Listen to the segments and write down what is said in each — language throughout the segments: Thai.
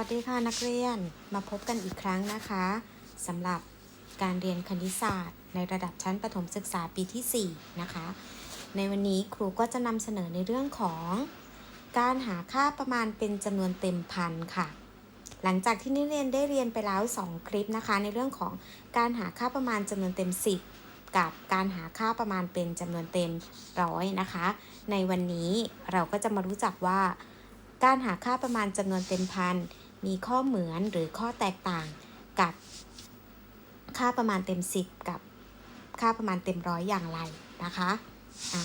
วัสดีค่ะนักเรียนมาพบกันอีกครั้งนะคะสำหรับการเรียนคณิตศาสตร์ ในระดับชั้นประถมศึกษาปีที่ 4 นะคะ ในวันนี้ครูก็จะนำเสนอในเรื่องของ การหาค่าประมาณเป็นจำนวนเต็มพันค่ะ หลังจากที่นักเรียนได้เรียนไปแล้ว 2 คลิปนะคะ ในเรื่องของการหาค่าประมาณจำนวนเต็ม 10 กับการหาค่าประมาณเป็นจำนวนเต็มร้อยนะคะ ในวันนี้เราก็จะมารู้จักว่าการหาค่าประมาณจำนวนเต็มพัน มีข้อเหมือนหรือข้อแตกต่างกับค่าประมาณเต็ม 10 กับค่าประมาณเต็มร้อยอย่างไรนะคะะ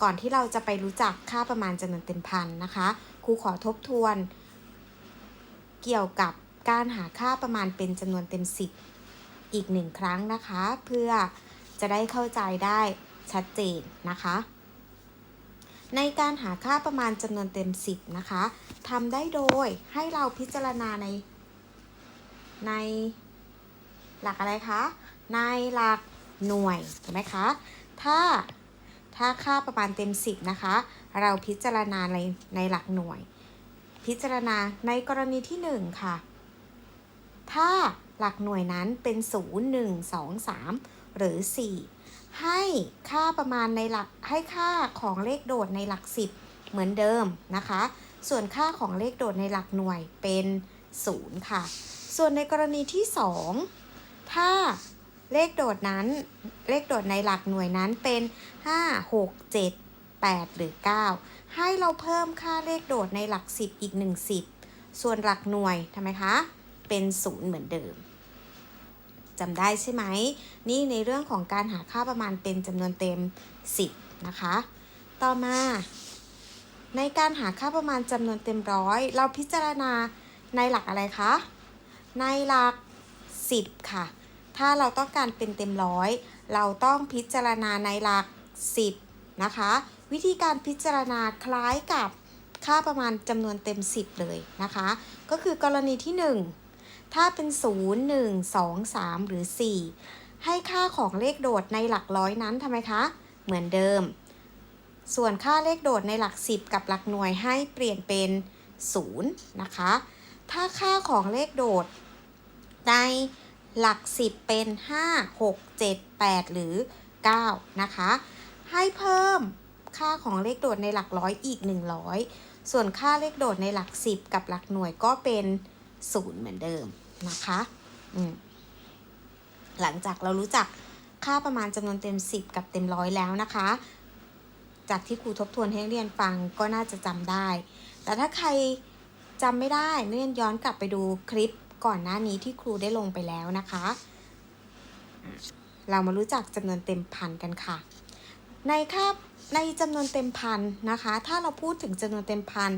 ก่อนที่เราจะไปรู้จักค่าประมาณจำนวนเต็มพันนะคะครูขอทบทวน เกี่ยวกับการหาค่าประมาณเป็นจำนวนเต็ม 10 อีกหนึ่งครั้งนะคะ เพื่อจะได้เข้าใจได้ชัดเจนนะคะ ในการหาค่าประมาณจำนวนเต็ม 10 นะคะทำได้โดยให้เราพิจารณาใน ในหลักอะไรคะ ในหลักหน่วยถูกไหมคะ ถ้าถ้าค่าประมาณเต็ม 10 นะคะ เราพิจารณาในในหลักหน่วย พิจารณาในกรณีที่ 1 ค่ะ ถ้าหลักหน่วยนั้นเป็น 0 1 2 3 หรือ 4 ให้ค่าประมาณในหลักให้ค่าของเลขโดดในหลัก 10 เหมือนเดิมนะคะ ส่วนค่าของเลขโดดในหลักหน่วยเป็น 0 ค่ะ ส่วนในกรณีที่ 2 ถ้าเลขโดดนั้น เลขโดดในหลักหน่วยนั้นเป็น 5 6 7 8 หรือ 9 ให้เราเพิ่มค่าเลขโดดในหลัก 10 อีก 1 10 ส่วนหลักหน่วยทำไมคะ เป็น 0 เหมือนเดิม จำได้ใช่ไหม นี่ในเรื่องของการหาค่าประมาณเป็นจำนวนเต็ม 10 นะคะ ต่อมา ในการหาค่าประมาณจำนวนเต็มร้อยเราพิจารณาในหลักอะไรคะ ในหลัก 10 ค่ะ ถ้าเราต้องการเป็นเต็มร้อยเราต้องพิจารณาในหลัก 10 นะคะ วิธีการพิจารณาคล้ายกับค่าประมาณจำนวนเต็ม 10 เลยนะคะ ก็คือกรณีที่ 1 ถ้าเป็น 0 1 2 3 หรือ 4 ให้ค่าของเลขโดดในหลักร้อยนั้นทำไมคะ เหมือนเดิม ส่วนค่าเลขโดดในหลัก 10 กับหลักหน่วยให้เปลี่ยนเป็น 0 นะคะ ถ้าค่าของเลขโดดในหลัก 10 เป็น 5 6 7 8 หรือ 9 นะคะ ให้เพิ่มค่าของเลขโดดในหลักร้อยอีก 100 ส่วนค่าเลขโดดในหลัก 10 กับหลักหน่วยก็เป็น 0เหมือนเดิมนะคะอืมหลังจากเรารู้จักค่าประมาณจำนวนเต็ม 10 กับเต็มร้อยแล้วนะคะ จากที่ครูทบทวนให้นักเรียนฟังก็น่าจะจำได้ แต่ถ้าใครจำไม่ได้นักเรียนย้อนกลับไปดูคลิปก่อนหน้านี้ที่ครูได้ลงไปแล้วนะคะอะเรามารู้จักจำนวนเต็มพันกันค่ะ ในค่าในจำนวนเต็มพันนะคะ ถ้าเราพูดถึงจำนวนเต็มพัน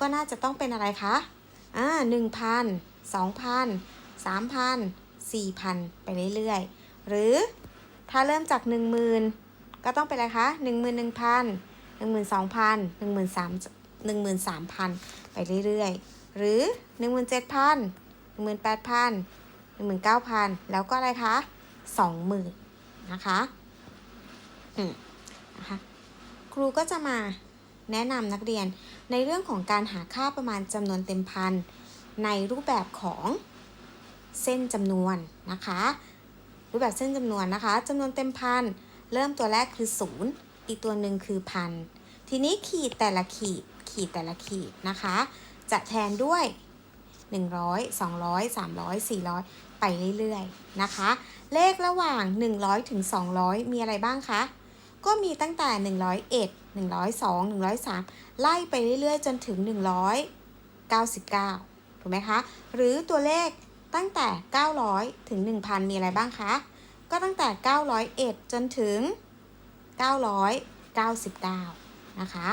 ก็น่าจะต้องเป็นอะไรคะ อ่าหนึ่งพันสองพันสามพันสี่พันไปเรื่อยๆ หรือถ้าเริ่มจากหนึ่งหมื่นก็ต้องเป็นอะไรคะหนึ่งหมื่นหนึ่งพันหนึ่งหมื่นสองพันหนึ่งหมื่นสามหนึ่งหมื่นสามพันไปเรื่อยๆ หรือหนึ่งหมื่นเจ็ดพันหนึ่งหมื่นแปดพันหนึ่งหมื่นเก้าพันแล้วก็อะไรคะสองหมื่นนะคะอืมนะคะ ครูก็จะมา แนะนำนักเรียนในเรื่องของการหาค่าประมาณจำนวนเต็มพันในรูปแบบของเส้นจำนวนนะคะ รูปแบบเส้นจำนวนนะคะจำนวนเต็มพันเริ่มตัวแรกคือ 0 อีกตัวหนึ่งคือพันทีนี้ขีดแต่ละขีดขีดแต่ละขีดนะคะ จะแทนด้วย 100 200 300 400 ไปเรื่อยๆนะคะ เลขระหว่าง 100ถึง200 มีอะไรบ้างคะ ก็มีตั้งแต่ 101 102 103 ไล่ไปเรื่อยๆ จนถึง 199 ถูกไหมคะ หรือตัวเลขตั้งแต่ 900 ถึง 1,000 มีอะไรบ้างคะ ก็ตั้งแต่ 901 จนถึง 999 นะคะ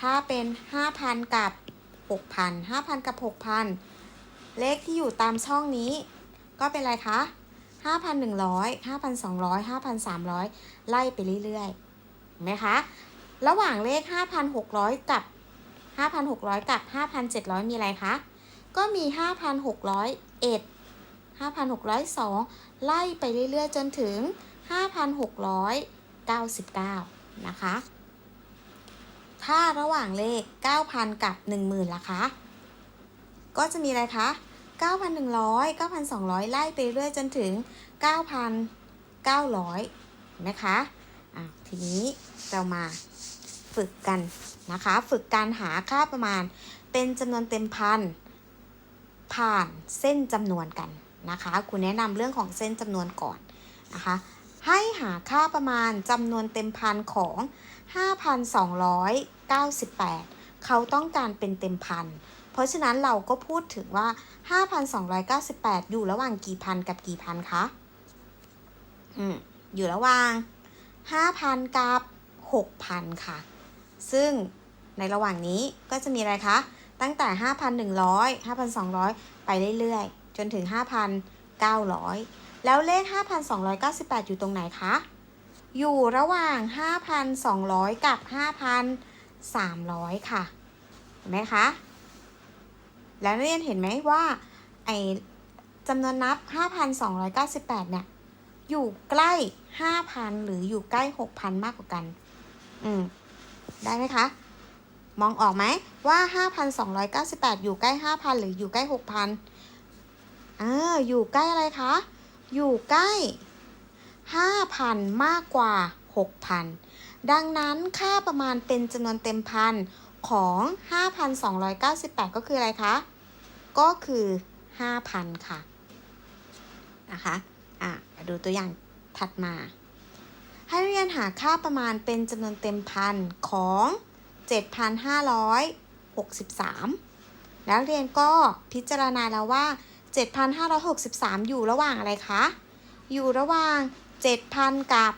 ถ้าเป็น 5,000 กับ 6,000 5,000 กับ 6,000 เลขที่อยู่ตามช่องนี้ ก็เป็นอะไรคะ5,100 5,200 5,300 ไล่ไปเรื่อยๆเห็นไหมคะ ระหว่างเลข 5,600 กับ 5,600 กับ 5,700 มีอะไรคะ ก็มี 5,601 5,602 ไล่ไปเรื่อยๆ จนถึง 5,699 นะคะ ถ้าระหว่างเลข 9,000 กับ 10,000ล่ะคะ ก็จะมีอะไรคะ 9,100 9,200 ไล่ไปเรื่อยจนถึง 9,900นะคะ อะ ทีนี้เรามา ฝึกกันนะคะ ฝึกการหาค่าประมาณเป็นจำนวนเต็มพันผ่านเส้นจำนวนกันนะคะคุณแนะนำเรื่องของเส้นจำนวนก่อนนะคะให้หาค่าประมาณจำนวนเต็มพันของ 5,298 เขาต้องการเป็นเต็มพัน เพราะฉะนั้นเราก็พูดถึงว่า 5,298 อยู่ระหว่างกี่พันกับกี่พันคะ อืม อยู่ระหว่าง 5,000 กับ 6,000 ค่ะ ซึ่งในระหว่างนี้ก็จะมีอะไรคะ ตั้งแต่ 5,100 5,200 ไปเรื่อยๆ จนถึง 5,900 แล้วเลข 5,298 อยู่ตรงไหนคะ อยู่ระหว่าง 5,200 กับ 5,300 ค่ะ เห็นไหมคะ แล้วนักเรียนเห็นไหมว่าไอจำนวนนับ 5,298 เนี่ย อยู่ใกล้ 5,000 หรืออยู่ใกล้ 6,000 มากกว่ากัน อืม ได้ไหมคะ มองออกไหมว่า 5,298 อยู่ใกล้ 5,000 หรืออยู่ใกล้ 6,000อ่าอยู่ใกล้อะไรคะ อยู่ใกล้ 5,000 มากกว่า 6,000 ดังนั้นค่าประมาณเป็นจำนวนเต็มพันของ 5,298 ก็คืออะไรคะ ก็คือ 5,000 ค่ะ นะคะ อะ ดูตัวอย่างถัดมา ให้นักเรียนหาค่าประมาณเป็นจำนวนเต็มพันของ 7,563 แล้วเรียนก็พิจารณาแล้วว่า 7,563 อยู่ระหว่างอะไรคะ อยู่ระหว่าง 7,000 กับ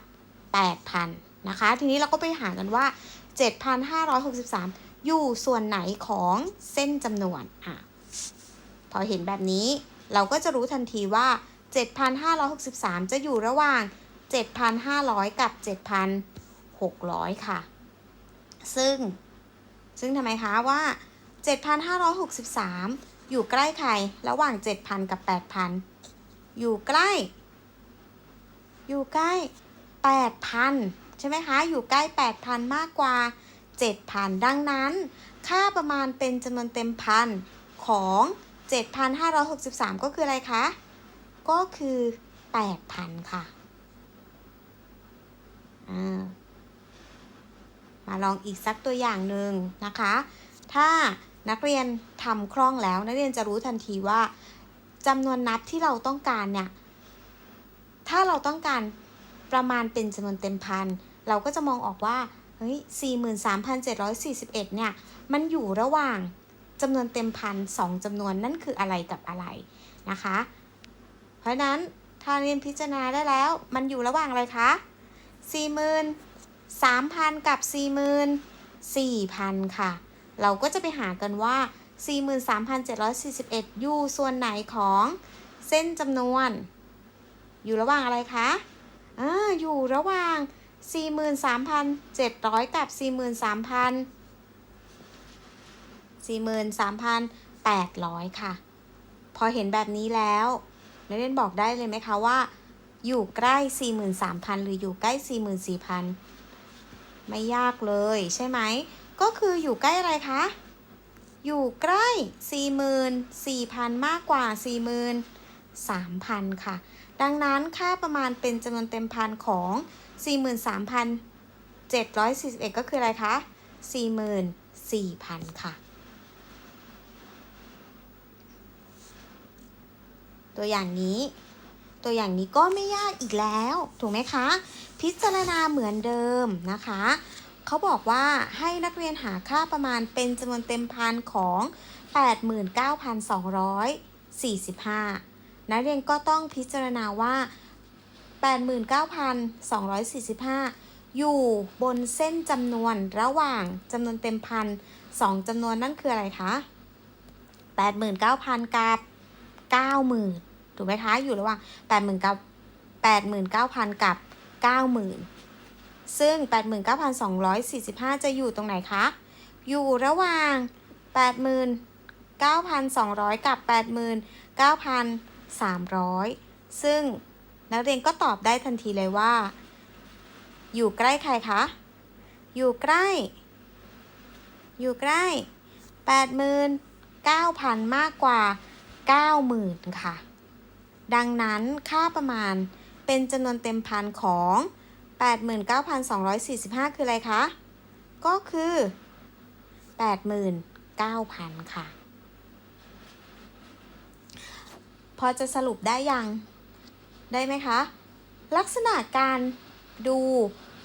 8,000 นะคะ ทีนี้เราก็ไปหากันว่า 7,563 อยู่ส่วนไหนของเส้นจำนวนอะพอเห็นแบบนี้เราก็จะรู้ทันทีว่า 7,563 จะอยู่ระหว่าง 7,500 กับ 7,600 ค่ะ ซึ่ง ซึ่งทำไมคะว่า 7,563 อยู่ใกล้ใคร ระหว่าง 7,000 กับ 8,000 อยู่ใกล้ อยู่ใกล้ 8,000 ใช่ไหมคะ อยู่ใกล้ 8,000 มากกว่า 7,000 ดังนั้น ค่าประมาณเป็นจำนวนเต็มพันของ 7,563 ก็คืออะไรคะ ก็คือ 8,000 ค่ะ มาลองอีกสักตัวอย่างหนึ่งนะคะ ถ้านักเรียนทำคล่องแล้ว นักเรียนจะรู้ทันทีว่าจำนวนนับที่เราต้องการเนี่ย ถ้าเราต้องการประมาณเป็นจำนวนเต็มพัน เราก็จะมองออกว่า เฮ้ย 43,741 เนี่ย มันอยู่ระหว่างจำนวนเต็มพันสองจำนวนนั่นคืออะไรกับอะไรนะคะ เพราะฉะนั้นถ้าเรียนพิจารณาได้แล้ว มันอยู่ระหว่างอะไรคะ 43,000กับ44,000ค่ะ เราก็จะไปหากันว่า 43,741 อยู่ส่วนไหนของเส้นจำนวน อยู่ระหว่างอะไรคะอ่าอยู่ระหว่าง 43,700 กับ 43,000 43,800 ค่ะ พอเห็นแบบนี้แล้วนักเรียนบอกได้เลยไหมคะว่า อยู่ใกล้ 43,000 หรืออยู่ใกล้ 44,000 ไม่ยากเลยใช่ไหม ก็คืออยู่ใกล้อะไรคะ อยู่ใกล้ 44,000 มากกว่า 43,000 ค่ะ ดังนั้นค่าประมาณเป็นจำนวนเต็มพันของ 43,741 ก็คืออะไรคะ 44,000 ค่ะตัวอย่างนี้ ตัวอย่างนี้ก็ไม่ยากอีกแล้ว ถูกไหมคะ พิจารณาเหมือนเดิมนะคะ เขาบอกว่าให้นักเรียนหาค่าประมาณเป็นจำนวนเต็มพันของ 89,245 นักเรียนก็ต้องพิจารณาว่า 89,245 อยู่บนเส้นจำนวนระหว่างจำนวนเต็มพันสองจำนวนนั่นคืออะไรคะ 89,000 กับ 90,000 ถูกไหมคะ อยู่ระหว่าง80,000กับ89,000กับ90,000ซึ่ง89,245จะอยู่ตรงไหนคะ อยู่ระหว่าง89,200กับ89,300ซึ่งนักเรียนก็ตอบได้ทันทีเลยว่า อยู่ใกล้ใครคะ อยู่ใกล้ อยู่ใกล้89,000 9,000มากกว่า90,000ค่ะ ดังนั้นค่าประมาณเป็นจำนวนเต็มพันของ 89,245 คืออะไรคะ ก็คือ 89,000 ค่ะ พอจะสรุปได้ยัง ได้ไหมคะ ลักษณะการดู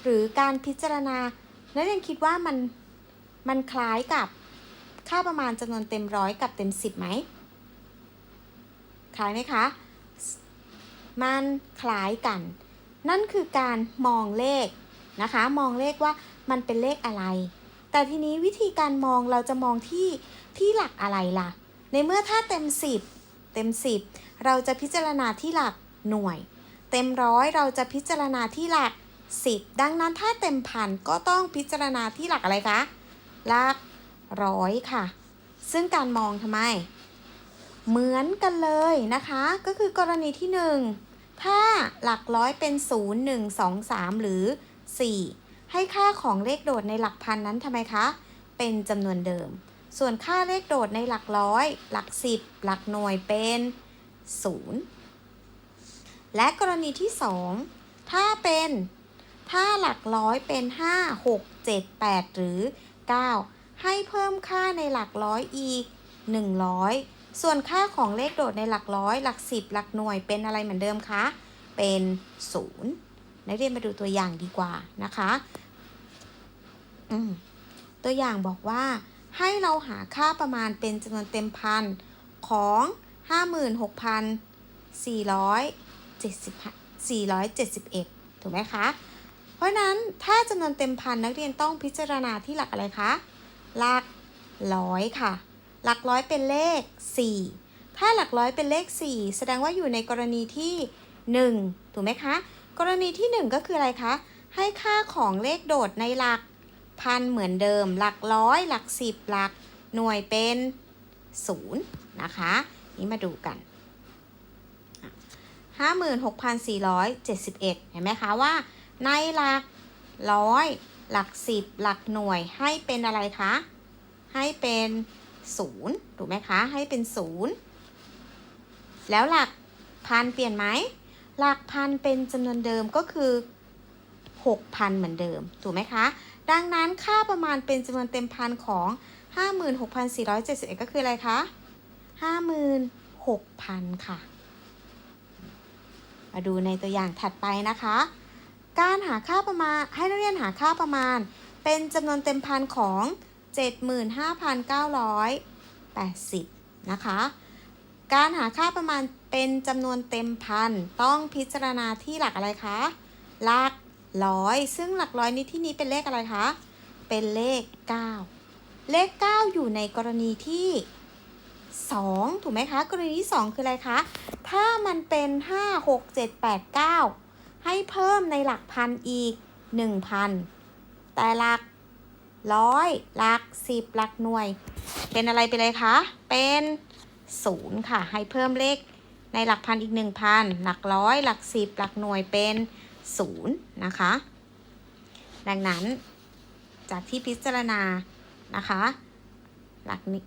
หรือการพิจารณา นักเรียนคิดว่ามัน มันคล้ายกับค่าประมาณจำนวนเต็มร้อยกับเต็มสิบไหม คล้ายไหมคะ มันคล้ายกัน นั่นคือการมองเลขนะคะ มองเลขว่ามันเป็นเลขอะไร แต่ทีนี้วิธีการมองเราจะมองที่ที่หลักอะไรล่ะ ในเมื่อถ้าเต็ม 10 เต็ม 10 เราจะพิจารณาที่หลักหน่วย เต็มร้อยเราจะพิจารณาที่หลัก 10 ดังนั้นถ้าเต็มพันก็ต้องพิจารณาที่หลักอะไรคะหลักร้อยค่ะ ซึ่งการมองทำไม เหมือนกันเลยนะคะ ก็คือกรณีที่ 1 ถ้าหลักร้อยเป็น 0 1 2 3 หรือ 4 ให้ค่าของเลขโดดในหลักพันนั้นทำไมคะ เป็นจำนวนเดิม ส่วนค่าเลขโดดในหลักร้อย หลัก 10 หลักหน่วยเป็น 0 และกรณีที่ 2 ถ้าเป็น ถ้าหลักร้อยเป็น 5 6 7 8 หรือ 9 ให้เพิ่มค่าในหลักร้อยอีก 100 ส่วนค่าของเลขโดดในหลักร้อย หลัก10หลักหน่วยเป็นอะไรเหมือนเดิมคะ เป็น 0 นักเรียนมาดูตัวอย่างดีกว่านะคะตัวอย่างบอกว่าให้เราหาค่าประมาณเป็นจำนวนเต็มพันของ 56,471 ถูกไหมคะ เพราะนั้นถ้าจำนวนเต็มพันนักเรียนต้องพิจารณาที่หลักอะไรคะ หลักร้อยค่ะ หลักร้อยเป็นเลข 4 ถ้าหลักร้อยเป็นเลข 4 แสดงว่าอยู่ในกรณีที่ 1 ถูกไหมคะ กรณีที่ 1 ก็คืออะไรคะ ให้ค่าของเลขโดดในหลักพันเหมือนเดิม หลักร้อย หลัก 10 หลักหน่วยเป็น 0 นะคะ นี่มาดูกัน 56,471 เห็นไหมคะว่า ในหลักร้อยหลัก 10 หลักหน่วยให้เป็นอะไรคะ ให้เป็น 0 ถูกไหมคะ ให้เป็น 0 แล้วหลักพันเปลี่ยนไหม หลักพันเป็นจำนวนเดิมก็คือ 6,000 เหมือนเดิม ถูกไหมคะ ดังนั้นค่าประมาณเป็นจำนวนเต็มพันของ 56,471 ก็คืออะไรคะ 56,000 ค่ะ มาดูในตัวอย่างถัดไปนะคะ การหาค่าประมาณให้นักเรียนหาค่าประมาณเป็นจำนวนเต็มพันของ 75,980 นะคะ การหาค่าประมาณเป็นจำนวนเต็มพัน ต้องพิจารณาที่หลักอะไรคะ หลักร้อย ซึ่งหลักร้อยนี้ที่นี้เป็นเลขอะไรคะ เป็นเลข 9 เลข 9 อยู่ในกรณีที่ 2 ถูกไหมคะ กรณีที่ 2 คืออะไรคะ ถ้ามันเป็น 5 6 7 8 9 ให้เพิ่มในหลักพันอีก 1,000 แต่หลัก ร้อยหลัก10หลักหน่วย เป็นอะไรไปเลยคะ เป็น0ค่ะ ให้เพิ่มเลขในหลักพันอีก1,000หลักร้อย หลัก10หลักหน่วยเป็น0นะคะ ดังนั้น จากที่พิจารณานะคะ หลักนี้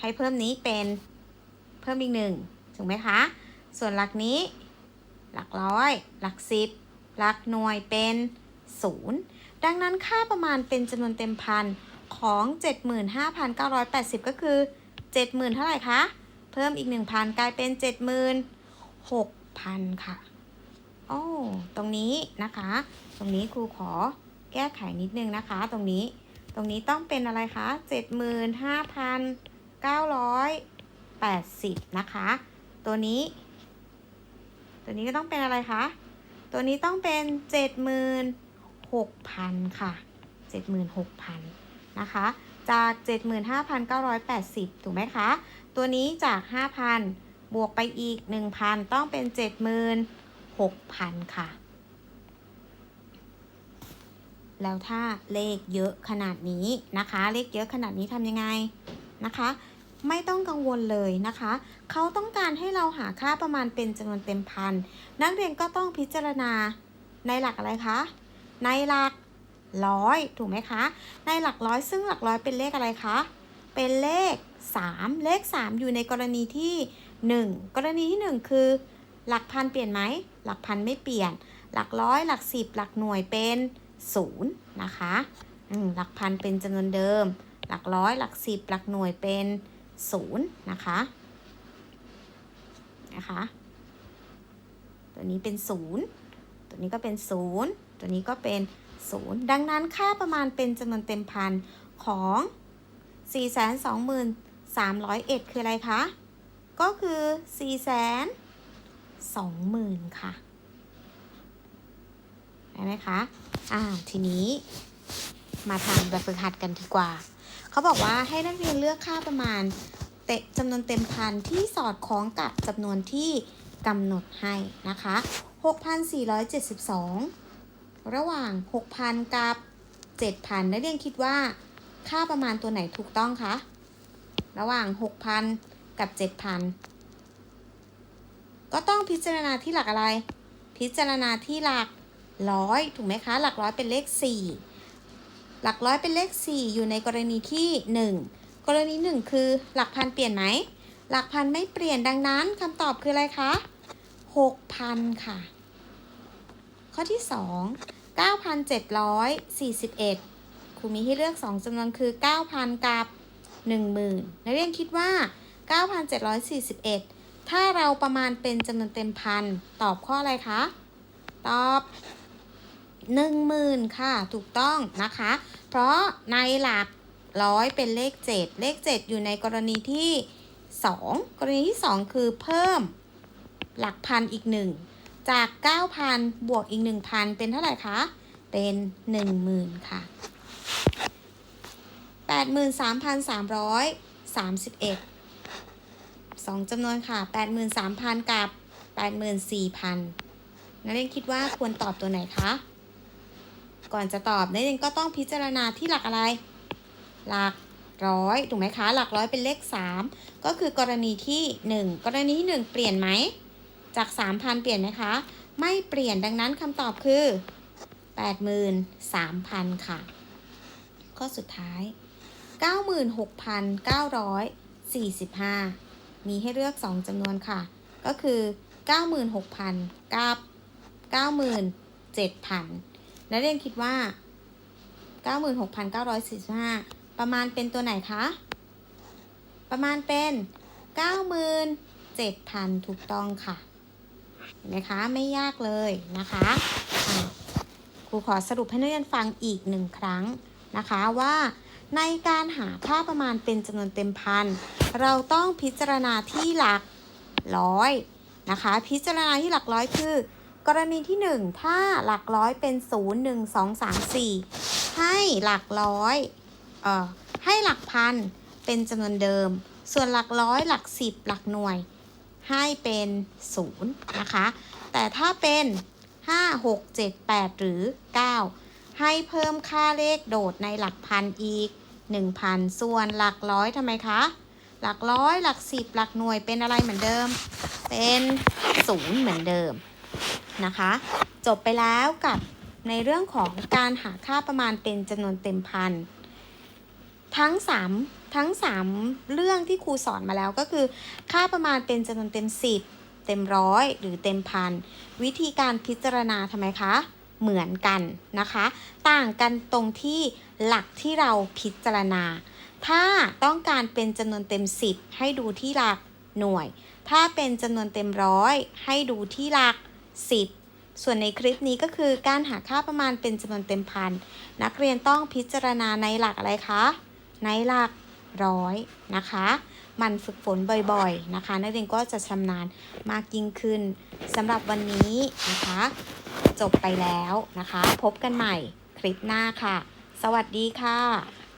ให้เพิ่มนี้เป็นเพิ่มอีกหนึ่งถูกไหมคะ ส่วนหลักนี้ หลักร้อย หลักสิบหลักหน่วยเป็นศูนย์ ดังนั้นค่าประมาณเป็นจำนวนเต็มพันของ 75,980 ก็คือ 70,000 เท่าไหร่คะ เพิ่มอีก 1,000 กลายเป็น 76,000 ค่ะ โอ้ ตรงนี้นะคะ ตรงนี้ครูขอแก้ไขนิดนึงนะคะ ตรงนี้ ตรงนี้ต้องเป็นอะไรคะ 75,980 นะคะ ตัวนี้ ตัวนี้ก็ต้องเป็นอะไรคะ ตัวนี้ต้องเป็น 76,000 ค่ะ 76,000 นะคะ จาก 75,980 ถูกไหมคะ ตัวนี้จาก 5,000 บวกไปอีก 1,000 ต้องเป็น 76,000 ค่ะ แล้วถ้าเลขเยอะขนาดนี้นะคะ เลขเยอะขนาดนี้ทำยังไงนะคะไม่ต้องกังวลเลยนะคะ เขาต้องการให้เราหาค่าประมาณเป็นจำนวนเต็มพัน นักเรียนก็ต้องพิจารณาในหลักอะไรคะ ในหลักร้อยถูกไหมคะ ในหลักร้อยซึ่งหลักร้อยเป็นเลขอะไรคะ เป็นเลข 3 เลข 3 อยู่ในกรณีที่ 1 กรณีที่ 1 คือ หลักพันเปลี่ยนไหม หลักพันไม่เปลี่ยน หลักร้อยหลักสิบหลักหน่วยเป็น0นะคะหลักพันเป็นจำนวนเดิม หลักร้อยหลักสิบหลักหน่วยเป็น0นะคะนะคะ ตัวนี้เป็น 0 ตัวนี้ก็เป็น 0 ตัวนี้ก็เป็น 0 ดังนั้นค่าประมาณเป็นจำนวนเต็มพันของ 423,301 คืออะไรคะ ก็คือ 420,000 ค่ะได้ไหมคะอ่าทีนี้มาทำแบบฝึกหัดกันดีกว่า เขาบอกว่าให้นักเรียนเลือกค่าประมาณเตะจำนวนเต็มพันที่สอดคล้องกับจำนวนที่กำหนดให้นะคะ 6,472 ระหว่าง 6,000 กับ 7,000นักเรียนคิดว่าค่าประมาณตัวไหนถูกต้องคะ ระหว่าง 6,000 กับ 7,000 ก็ต้องพิจารณาที่หลักอะไร พิจารณาที่หลักร้อยถูกไหมคะ หลักร้อยเป็นเลข 4 หลักร้อยเป็นเลข 4 อยู่ในกรณีที่ 1 กรณี 1 คือหลักพันเปลี่ยนไหม หลักพันไม่เปลี่ยนดังนั้นคำตอบคืออะไรคะ 6,000 ค่ะ ข้อที่ 2 9,741ครูมีให้เลือก 2จำนวนคือ 9,000 กับ 10,000 นักเรียนคิดว่า 9,741 ถ้าเราประมาณเป็นจำนวนเต็มพัน ตอบข้ออะไรคะ ตอบ10,000 ค่ะ ถูกต้องนะคะ เพราะในหลักร้อยเป็นเลข 7 เลข 7 อยู่ในกรณีที่ 2 กรณีที่ 2 คือเพิ่มหลักพันอีก 1 จาก 9,000 บวกอีก 1,000 เป็นเท่าไหร่คะ เป็น 10,000 ค่ะ 83,331สองจำนวนค่ะ 83,000 กับ 84,000 นักเรียนคิดว่าควรตอบตัวไหนคะ ก่อนจะตอบนักเรียนก็ต้องพิจารณาที่หลักอะไร หลักร้อยถูกไหมคะ หลักร้อยเป็นเลข 3 ก็คือกรณีที่ 1 กรณีที่ 1 เปลี่ยนไหม จาก 3,000 เปลี่ยนไหมคะ ไม่เปลี่ยนดังนั้นคำตอบคือ 83,000 ค่ะ ข้อสุดท้าย 96,945 มีให้เลือก 2จำนวนค่ะ ก็คือ 96,000 กับ 97,000 นักเรียนคิดว่า 96,945 ประมาณเป็นตัวไหนคะ ประมาณเป็น 97,000 ถูกต้องค่ะ นไหมคะไม่ยากเลยนะคะะครูขอสรุปให้นักเรียนฟังอีกหนึ่งครั้งนะคะว่าในการหาค่าประมาณเป็นจำนวนเต็มพัน เราต้องพิจารณาที่หลักร้อยนะคะ พิจารณาที่หลักร้อยคือ กรณีที่ 1 ถ้าหลักร้อยเป็น 0 1 2 3 4 ให้หลักร้อยเอ่อให้หลักพันเป็นจำนวนเดิม ส่วนหลักร้อยหลัก 10 หลักหน่วย ให้เป็น 0 นะคะ แต่ถ้าเป็น 5 6 7 8 หรือ 9 ให้เพิ่มค่าเลขโดดในหลักพันอีก 1,000 ส่วนหลักร้อยทำไมคะ หลักร้อยหลัก10หลักหน่วยเป็นอะไรเหมือนเดิม เป็น0เหมือนเดิมนะคะ จบไปแล้วกับในเรื่องของการหาค่าประมาณเป็นจำนวนเต็มพัน ทั้ง 3 ทั้ง 3 เรื่องที่ครูสอนมาแล้วก็คือ ค่าประมาณเป็นจำนวนเต็ม 10 เต็มร้อยหรือเต็มพันวิธีการพิจารณาทำไมคะ เหมือนกันนะคะ ต่างกันตรงที่หลักที่เราพิจารณา ถ้าต้องการเป็นจำนวนเต็ม 10 ให้ดูที่หลักหน่วย ถ้าเป็นจำนวนเต็มร้อยให้ดูที่หลัก 10ส่วนในคลิปนี้ก็คือการหาค่าประมาณเป็นจำนวนเต็มพัน นักเรียนต้องพิจารณาในหลักอะไรคะ ในหลัก ร้อยนะคะมันฝึกฝนบ่อยๆนะคะ นักเรียนก็จะชำนาญมากยิ่งขึ้นสำหรับวันนี้นะคะ จบไปแล้วนะคะ พบกันใหม่คลิปหน้าค่ะ สวัสดีค่ะ